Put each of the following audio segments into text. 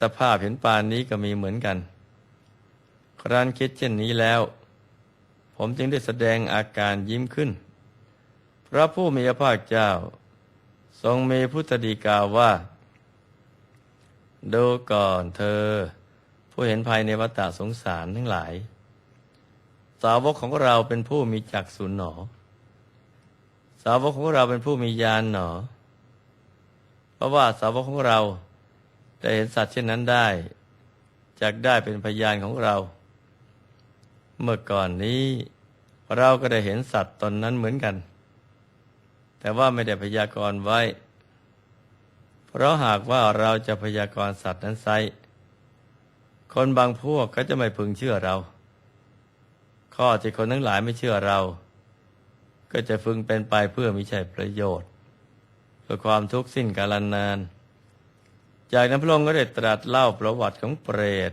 สภาพเห็นปานนี้ก็มีเหมือนกัน ครั้นคิดเช่นนี้แล้ว ผมจึงได้แสดงอาการยิ้มขึ้น พระผู้มีพระภาคเจ้า ทรงมีพุทธดีกาว่า ดูก่อนเธอ ผู้เห็นภายในวัฏสงสารทั้งหลาย สาวกของเราเป็นผู้มีจักษุหนอ สาวกของเราเป็นผู้มีญาณหนอ เพราะว่าสาวกของเรา ได้เห็นสัตว์เช่นนั้นได้จากได้เป็นพยานของเรา เมื่อก่อนนี้เราก็ได้เห็นสัตว์ตนนั้นเหมือนกัน แต่ว่าไม่ได้พยากรณ์ไว้ เพราะหากว่าเราจะพยากรณ์สัตว์นั้นไซคนบางพวกก็จะไม่พึงเชื่อเรา ข้อที่คนทั้งหลายไม่เชื่อเรา ก็จะพึงเป็นไปเพื่อมิใช่ประโยชน์ เพื่อความทุกข์สิ้นกาลนาน จากนั้นพระองค์ก็ได้ตรัสเล่าประวัติของเปรต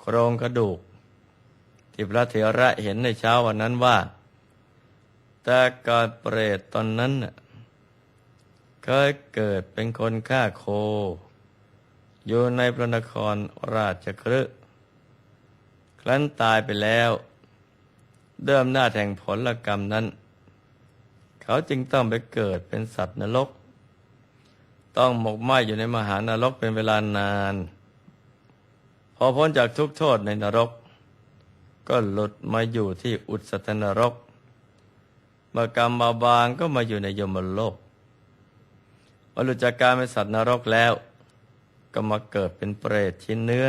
โครงกระดูก ที่พระเถระเห็นในเช้าวันนั้นว่า แต่ก่อนเปรตตอนนั้นเคยเกิดเป็นคนฆ่าโค อยู่ในพระนครราชคฤห์ครั้นตายไปแล้วเดิมหน้าแห่งผลกรรมนั้น เขาจึงต้องไปเกิดเป็นสัตว์นรก ต้องหมกไหมอยู่ในมหานรกเป็นเวลานาน พอพ้นจากทุกโทษในนรก ก็หลุดมาอยู่ที่อุตสตนรก เมื่อกรรมเบาบางก็มาอยู่ในยมโลกพอหลุดจากการเป็นสัตว์นรกแล้ว ก็มาเกิดเป็นเปรตชิ้นเนื้อ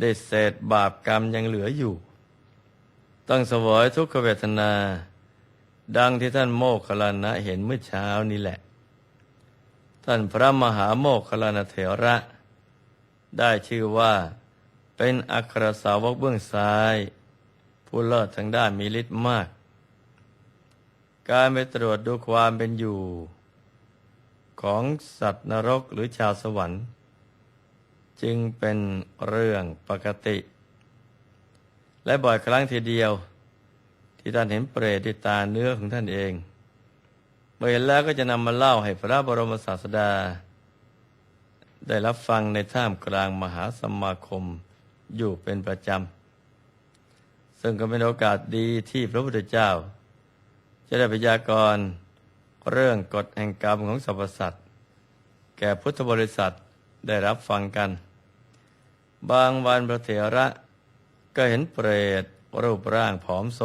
ได้เศษบาปกรรมยังเหลืออยู่ ต้องเสวยทุกขเวทนา ดังที่ท่านโมคคัลลานะเห็นเมื่อเช้านี้แหละ ท่านพระมหาโมคคลานเถระ ได้ชื่อว่า เป็นอัครสาวกเบื้องซ้าย ผู้เลิศทางด้านมีฤทธิ์มาก การไปตรวจดูความเป็นอยู่ ของสัตว์นรกหรือชาวสวรรค์ จึงเป็นเรื่องปกติ และบ่อยครั้งทีเดียว ที่ท่านเห็นเปรตด้วยตาเนื้อของท่านเอง เมื่อเห็นแล้วก็จะนำมาเล่าให้พระบรมศาสดา ได้รับฟังในท่ามกลางมหาสมาคมอยู่เป็นประจำ ซึ่งก็เป็นโอกาสดีที่พระพุทธเจ้า จะได้พยากรณ์เรื่องกฎแห่งกรรมของสรรพสัตว์แก่พุทธบริษัทได้รับฟังกัน บางวันพระเถระก็เห็นเปรตรูปร่างผอมโซ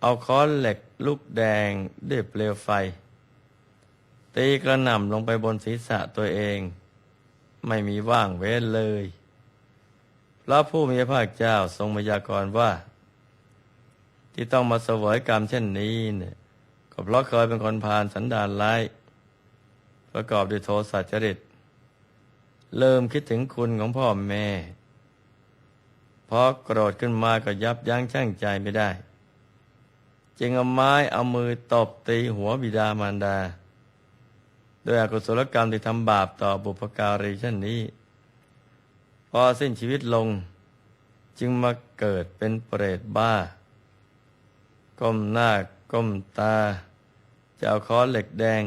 เอาค้อนเหล็ก ลูกแดงด้วยเปลวไฟ ตีกระหน่ำลงไปบนศีรษะตัวเอง ไม่มีว่างเว้นเลย พระผู้มีพระภาคเจ้าทรงพยากรณ์ว่า ที่ต้องมาเสวยกรรมเช่นนี้เนี่ยก็เพราะเคยเป็นคนพาลสันดานร้าย ประกอบด้วยโทสะจริต เริ่มคิดถึงคุณของพ่อแม่พอโกรธขึ้นมาก็ยับยั้งชั่งใจไม่ได้ จึงเอาไม้เอามือตบตีหัวบิดามารดา โดยอกุศลกรรมที่ทำบาปต่อบุพการีเช่นนี้ พอสิ้นชีวิตลงจึงมาเกิดเป็นเปรตบ้า ก้มหน้าก้มตา จะเอาค้อนเหล็กแดง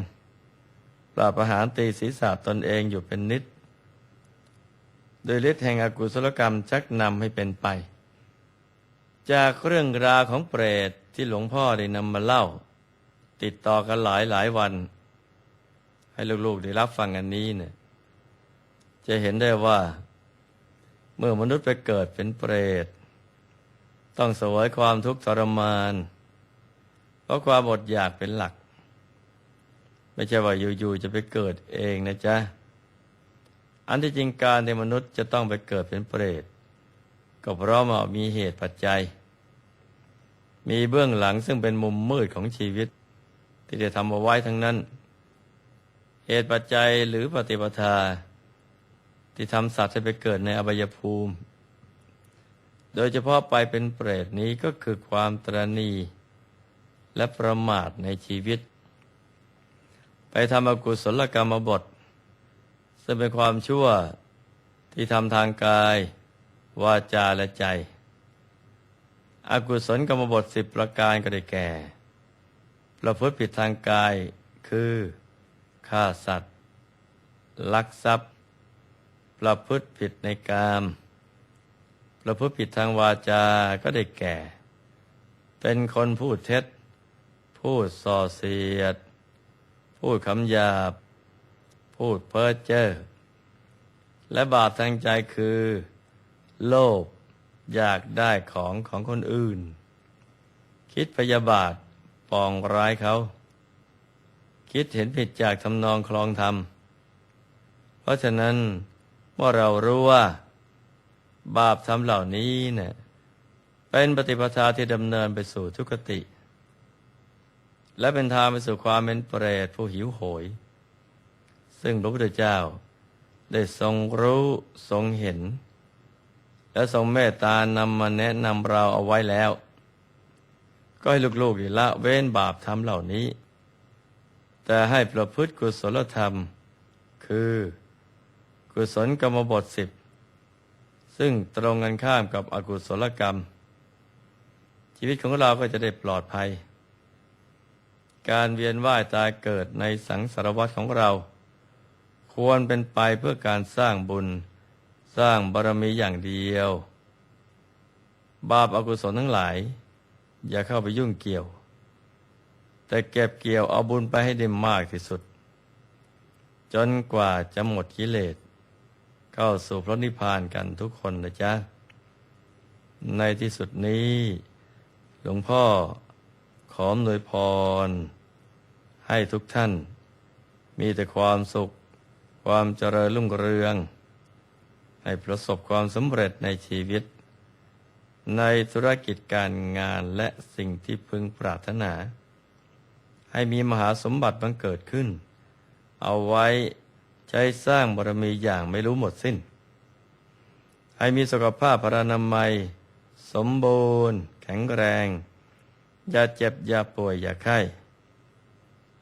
ปราบประหารตีศีรษะตนเองอยู่เป็นนิด โดยฤทธิ์แห่งอกุศลกรรมชักนำให้เป็นไป จากเรื่องราวของเปรต ที่หลวงพ่อได้นำมาเล่า ติดต่อกันหลายหลายวัน ให้ลูกๆได้รับฟังอันนี้เนี่ยจะเห็นได้ว่า เมื่อมนุษย์ไปเกิดเป็นเปรต ต้องเสวยความทุกข์ทรมาน เพราะความอดอยากเป็นหลัก ไม่ใช่ว่าอยู่ๆจะไปเกิดเองนะจ๊ะ อันที่จริงการที่มนุษย์จะต้องไปเกิดเป็นเปรต ก็เพราะว่ามีเหตุปัจจัย มีเบื้องหลังซึ่งเป็นมุมมืดของชีวิต ที่ได้ทำเอาไว้ทั้งนั้น เหตุปัจจัยหรือปฏิปทา ที่ทำสัตว์ให้ไปเกิดในอบายภูมิ โดยเฉพาะไปเป็นเปรตนี้ก็คือความตรณีและประมาทในชีวิต ไปทำอกุศลกรรมบท ซึ่งเป็นความชั่วที่ทำทางกาย วาจาและใจ อกุศลกรรมบทสิบประการก็ได้แก่ ประพฤติผิดทางกายคือฆ่าสัตว์ ลักทรัพย์ ประพฤติผิดในกาม ประพฤติผิดทางวาจาก็ได้แก่ เป็นคนพูดเท็จ พูดส่อเสียด พูดคำหยาบ พูดเพ้อเจ้อและบาปทางใจคือ โลภ อยากได้ของของคนอื่น คิดพยาบาทปองร้ายเขา คิดเห็นผิดจากทำนองคลองธรรม เพราะฉะนั้นเมื่อเรารู้ว่า บาปทำเหล่านี้เนี่ยเป็นปฏิปทาที่ดำเนินไปสู่ทุกติ และเป็นทางไปสู่ความเป็นเปรตผู้หิวโหย ซึ่งพระพุทธเจ้าได้ทรงรู้ทรงเห็น และทรงเมตตานำมาแนะนำเราเอาไว้แล้ว ก็ให้ลูกๆละเว้นบาปทำเหล่านี้ แต่ให้ประพฤติกุศลธรรม คือ กุศลกรรมบทสิบซึ่งตรงกันข้ามกับอกุศลกรรม ชีวิตของเราก็จะได้ปลอดภัย การเวียนว่ายตายเกิดในสังสารวัฏของเรา ควรเป็นไปเพื่อการสร้างบุญ สร้างบารมีอย่างเดียว บาปอากุศลทั้งหลาย อย่าเข้าไปยุ่งเกี่ยว แต่เก็บเกี่ยวเอาบุญไปให้ได้มากที่สุด จนกว่าจะหมดกิเลส เข้าสู่พระนิพพานกันทุกคนนะจ๊ะ ในที่สุดนี้ หลวงพ่อขออำนวยพร ให้ทุกท่าน มีแต่ความสุข ความเจริญรุ่งเรือง ให้ประสบความสำเร็จในชีวิต ในธุรกิจการงานและสิ่งที่พึงปรารถนา ให้มีมหาสมบัติบังเกิดขึ้น เอาไว้ใช้สร้างบารมีอย่างไม่รู้หมดสิ้น ให้มีสุขภาพพรานามัย สมบูรณ์ แข็งแรง อย่าเจ็บ อย่าป่วย อย่าไข้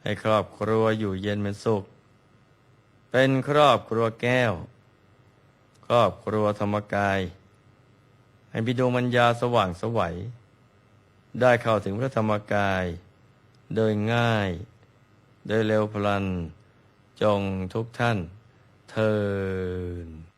ให้ครอบครัวอยู่เย็นเป็นสุข เป็นครอบครัวแก้ว ครอบครัวธรรมกาย ให้มีดวงมัญญาสว่างสวัย ได้เข้าถึงพระธรรมกาย โดยง่าย โดยเร็วพลัน จงทุกท่านเทิน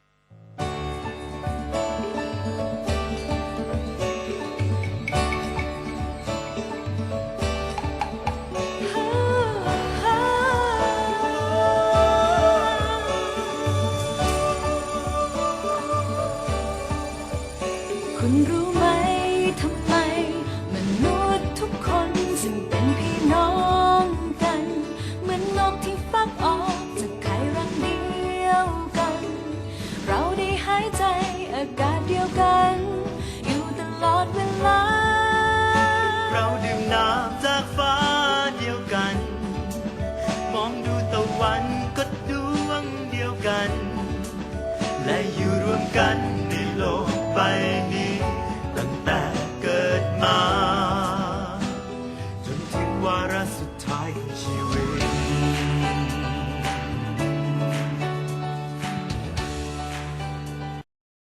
รวมกันในโลกใบนี้